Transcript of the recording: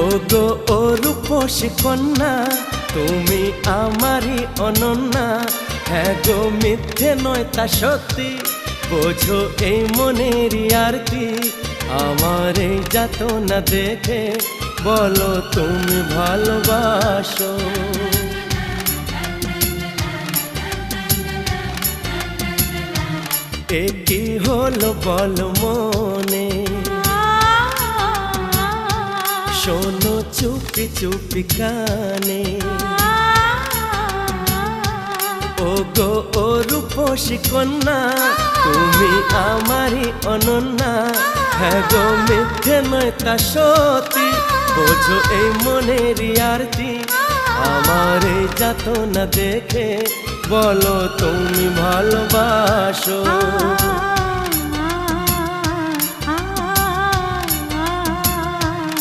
ও গো ও রূপসী কন্যা, তুমি আমারই অনন্যা। হ্যাঁ গো, মিথ্যে নয় তা সত্যি, বোঝো এই মনের আরতি আমার এই যাত না দেখে বলো তুমি ভালোবাসো। এ কি হলো বল মনে? শোনো চুপি চুপি কানে। ও গো ও রূপসী কন্যা, তুমি আমারই অনন্যা। হ্যাঁ গো, মিথ্যে নয় তা সত্যি, বোঝো এই মনের আরতি আমার এই যাত না দেখে বলো তুমি ভালোবাসো।